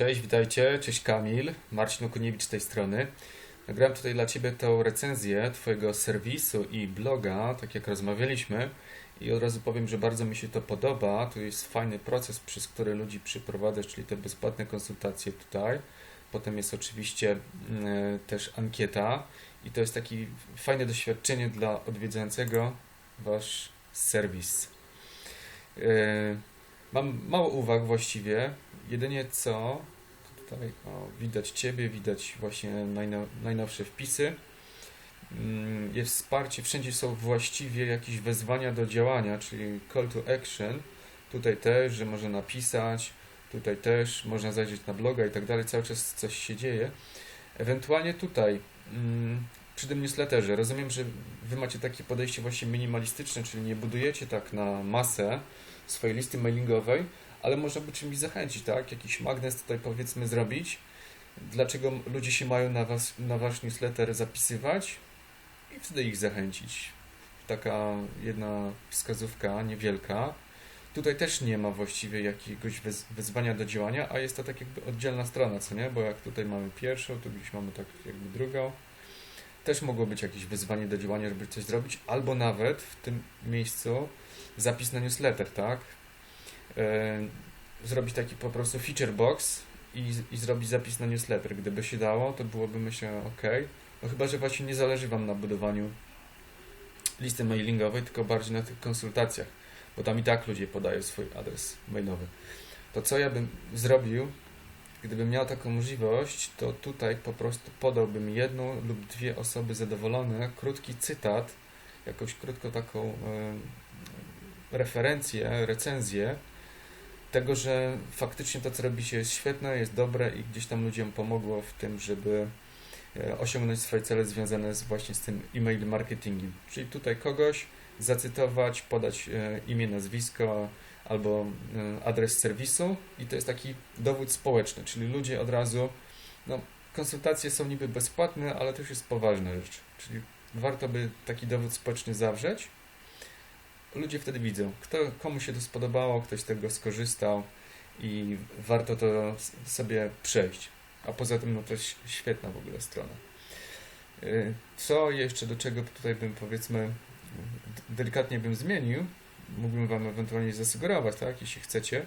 Cześć, witajcie, cześć Kamil, Marcin Okuniewicz z tej strony. Nagrałem tutaj dla Ciebie tą recenzję Twojego serwisu i bloga, tak jak rozmawialiśmy i od razu powiem, że bardzo mi się to podoba. Tu jest fajny proces, przez który ludzi przyprowadzasz, czyli te bezpłatne konsultacje tutaj. Potem jest oczywiście mm, też ankieta i to jest takie fajne doświadczenie dla odwiedzającego Wasz serwis. Mam mało uwag właściwie, jedynie co tutaj o, widać Ciebie, widać właśnie najnow, najnowsze wpisy. Mm, Jest wsparcie, wszędzie są właściwie jakieś wezwania do działania, czyli call to action. Tutaj też, że można napisać, tutaj też można zajrzeć na bloga i tak dalej, cały czas coś się dzieje. Ewentualnie tutaj mm, przy tym newsletterze rozumiem, że Wy macie takie podejście właśnie minimalistyczne, czyli nie budujecie tak na masę swojej listy mailingowej, ale można by czymś zachęcić, tak? Jakiś magnes tutaj powiedzmy zrobić. Dlaczego ludzie się mają na, was, na wasz newsletter zapisywać i wtedy ich zachęcić. Taka jedna wskazówka niewielka. Tutaj też nie ma właściwie jakiegoś wez, wezwania do działania, a jest to tak jakby oddzielna strona, co nie? Bo jak tutaj mamy pierwszą, tu gdzieś mamy tak jakby drugą. Też mogło być jakieś wyzwanie do działania, żeby coś zrobić, albo nawet w tym miejscu zapis na newsletter, tak? E, zrobić taki po prostu feature box i, i zrobić zapis na newsletter. Gdyby się dało, to byłoby myślę ok. No chyba, że właśnie nie zależy Wam na budowaniu listy mailingowej, tylko bardziej na tych konsultacjach, bo tam i tak ludzie podają swój adres mailowy. To co ja bym zrobił, gdybym miał taką możliwość, to tutaj po prostu podałbym jedną lub dwie osoby zadowolone, krótki cytat, jakąś krótką taką referencję, recenzję tego, że faktycznie to, co robicie jest świetne, jest dobre i gdzieś tam ludziom pomogło w tym, żeby e, osiągnąć swoje cele związane z właśnie z tym e-mail marketingiem. Czyli tutaj kogoś zacytować, podać e, imię, nazwisko albo e, adres serwisu i to jest taki dowód społeczny, czyli ludzie od razu, no konsultacje są niby bezpłatne, ale to już jest poważna rzecz, czyli warto by taki dowód społeczny zawrzeć. Ludzie wtedy widzą, kto, komu się to spodobało, ktoś z tego skorzystał i warto to sobie przejść. A poza tym, no to jest świetna w ogóle strona. Y, Co jeszcze, do czego tutaj bym powiedzmy delikatnie bym zmienił, mógłbym Wam ewentualnie zasugerować, tak, jeśli chcecie.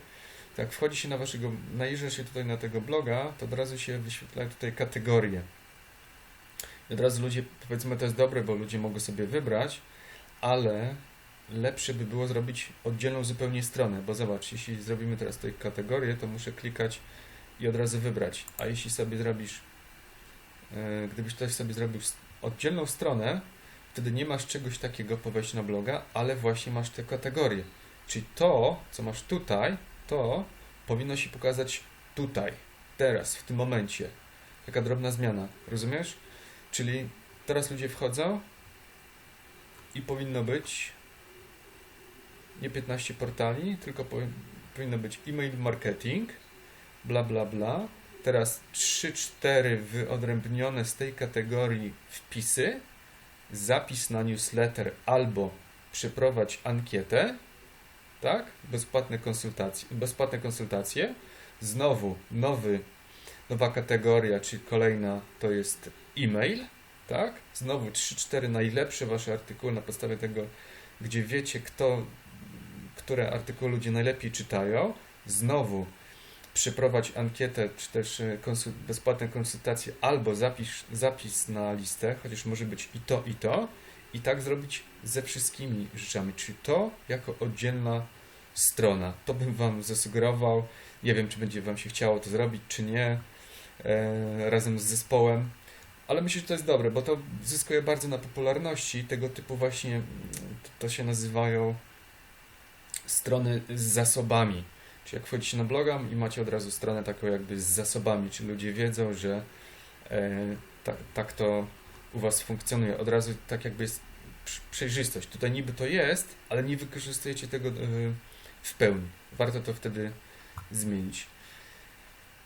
Tak, wchodzi się na Waszego, najeżdża się tutaj na tego bloga, to od razu się wyświetlają tutaj kategorie. I od razu ludzie, powiedzmy, to jest dobre, bo ludzie mogą sobie wybrać, ale lepsze by było zrobić oddzielną zupełnie stronę, bo zobacz, jeśli zrobimy teraz tutaj kategorię, to muszę klikać i od razu wybrać. A jeśli sobie zrobisz, e, gdybyś ktoś sobie zrobił oddzielną stronę, wtedy nie masz czegoś takiego po wejściu na bloga, ale właśnie masz te kategorie. Czyli to, co masz tutaj, to powinno się pokazać tutaj, teraz, w tym momencie. Taka drobna zmiana, rozumiesz? Czyli teraz ludzie wchodzą i powinno być nie 15 portali, tylko powi- powinno być e-mail marketing, bla bla bla. Teraz 3-4 wyodrębnione z tej kategorii wpisy, zapis na newsletter albo przeprowadź ankietę, tak? Bezpłatne konsultacje, bezpłatne konsultacje. Znowu nowy, nowa kategoria, czyli kolejna to jest e-mail, tak? Znowu 3-4 najlepsze wasze artykuły na podstawie tego, gdzie wiecie, kto, które artykuły ludzie najlepiej czytają. Znowu przeprowadź ankietę, czy też e, konsul- bezpłatne konsultacje, albo zapisz, zapis na listę, chociaż może być i to, i to, i tak zrobić ze wszystkimi rzeczami, czyli to jako oddzielna strona. To bym Wam zasugerował. Nie wiem, czy będzie Wam się chciało to zrobić, czy nie, e, razem z zespołem. Ale myślę, że to jest dobre, bo to zyskuje bardzo na popularności. Tego typu właśnie to się nazywają strony z zasobami. Czyli jak wchodzicie na bloga i macie od razu stronę taką jakby z zasobami, czy ludzie wiedzą, że tak, tak to u Was funkcjonuje. Od razu tak jakby jest przejrzystość. Tutaj niby to jest, ale nie wykorzystujecie tego e, w pełni. Warto to wtedy zmienić.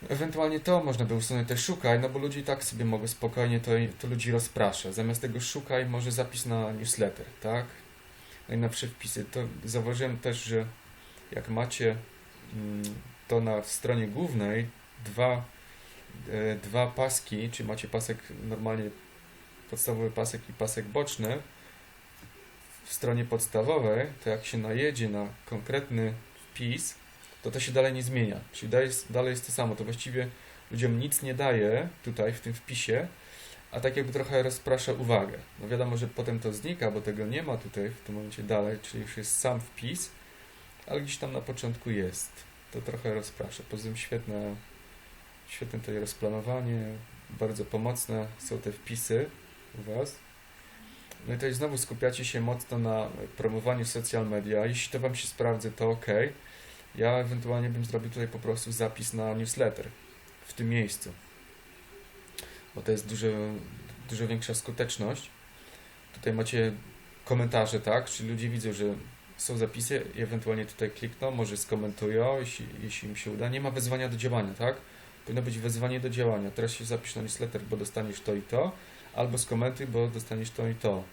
Ewentualnie to można by usunąć też szukaj, no bo ludzie i tak sobie mogą spokojnie, to, to ludzi rozprasza. Zamiast tego szukaj, może zapis na newsletter, tak? Najnowsze wpisy. To zauważyłem też, że jak macie to na stronie głównej, dwa, e, dwa paski, czy macie pasek normalnie podstawowy pasek i pasek boczny w stronie podstawowej, to jak się najedzie na konkretny wpis, to to się dalej nie zmienia. Czyli dalej dalej jest to samo. To właściwie ludziom nic nie daje tutaj w tym wpisie, a tak jakby trochę rozprasza uwagę. No wiadomo, że potem to znika, bo tego nie ma tutaj w tym momencie dalej, czyli już jest sam wpis, ale gdzieś tam na początku jest. To trochę rozprasza. Poza tym świetne, świetne tutaj rozplanowanie, bardzo pomocne są te wpisy u Was. No i tutaj znowu skupiacie się mocno na promowaniu social media. Jeśli to Wam się sprawdza, to ok. Ja ewentualnie bym zrobił tutaj po prostu zapis na newsletter w tym miejscu. Bo to jest dużo, dużo większa skuteczność. Tutaj macie komentarze, tak? Czyli ludzie widzą, że są zapisy ewentualnie tutaj klikną, może skomentują, jeśli, jeśli im się uda. Nie ma wezwania do działania, tak? Powinno być wezwanie do działania. Teraz się zapisz na newsletter, bo dostaniesz to i to, albo skomentuj, bo dostaniesz to i to.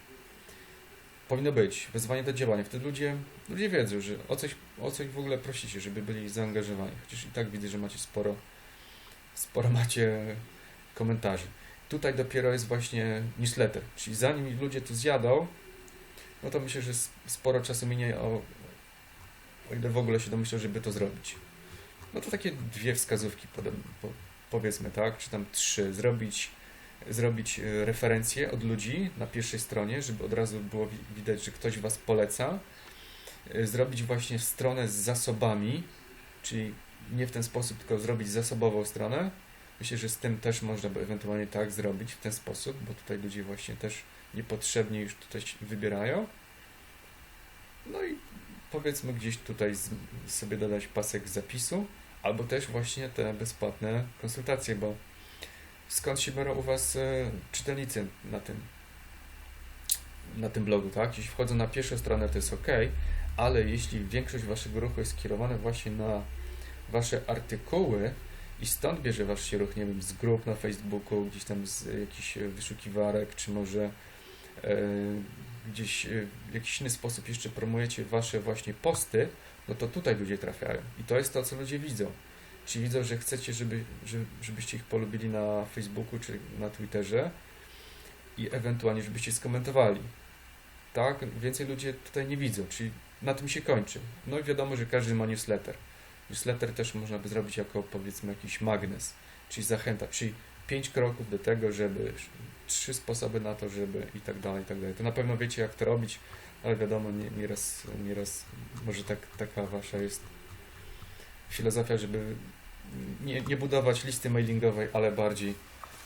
Powinno być wezwanie do działania. Wtedy ludzie, ludzie wiedzą, że o coś, o coś w ogóle prosicie, żeby byli zaangażowani. Chociaż i tak widzę, że macie sporo, sporo macie komentarzy. Tutaj dopiero jest właśnie newsletter, czyli zanim ludzie tu zjadą, no to myślę, że sporo czasu minie, o, o ile w ogóle się domyślą, żeby to zrobić. No to takie dwie wskazówki, podam, po, powiedzmy, tak, czy tam trzy. Zrobić, zrobić e, referencje od ludzi na pierwszej stronie, żeby od razu było wi- widać, że ktoś Was poleca. E, Zrobić właśnie stronę z zasobami, czyli nie w ten sposób, tylko zrobić zasobową stronę. Myślę, że z tym też można by ewentualnie tak zrobić w ten sposób, bo tutaj ludzie właśnie też niepotrzebnie już tutaj wybierają. No i powiedzmy gdzieś tutaj sobie dodać pasek zapisu, albo też właśnie te bezpłatne konsultacje, bo skąd się biorą u Was e, czytelnicy na tym, na tym blogu, tak? Jeśli wchodzą na pierwszą stronę, to jest ok, ale jeśli większość Waszego ruchu jest skierowana właśnie na Wasze artykuły i stąd bierze Wasz się ruch, nie wiem, z grup na Facebooku, gdzieś tam z jakichś e, wyszukiwarek, czy może e, gdzieś e, w jakiś inny sposób jeszcze promujecie Wasze właśnie posty, no to tutaj ludzie trafiają. I to jest to, co ludzie widzą. Czyli widzą, że chcecie, żeby, żebyście ich polubili na Facebooku czy na Twitterze i ewentualnie, żebyście skomentowali. Tak? Więcej ludzie tutaj nie widzą, czyli na tym się kończy. No i wiadomo, że każdy ma newsletter. Newsletter też można by zrobić jako powiedzmy jakiś magnes, czyli zachęta, czyli pięć kroków do tego, żeby trzy sposoby na to, żeby i tak dalej, i tak dalej. To na pewno wiecie, jak to robić, ale wiadomo, nie, nieraz, nieraz może tak, taka wasza jest filozofia, żeby nie, nie budować listy mailingowej, ale bardziej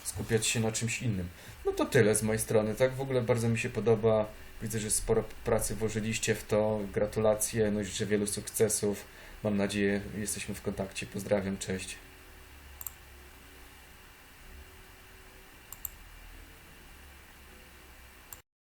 skupiać się na czymś innym. No to tyle z mojej strony, tak? W ogóle bardzo mi się podoba. Widzę, że sporo pracy włożyliście w to. Gratulacje, no i życzę wielu sukcesów. Mam nadzieję, jesteśmy w kontakcie. Pozdrawiam, cześć.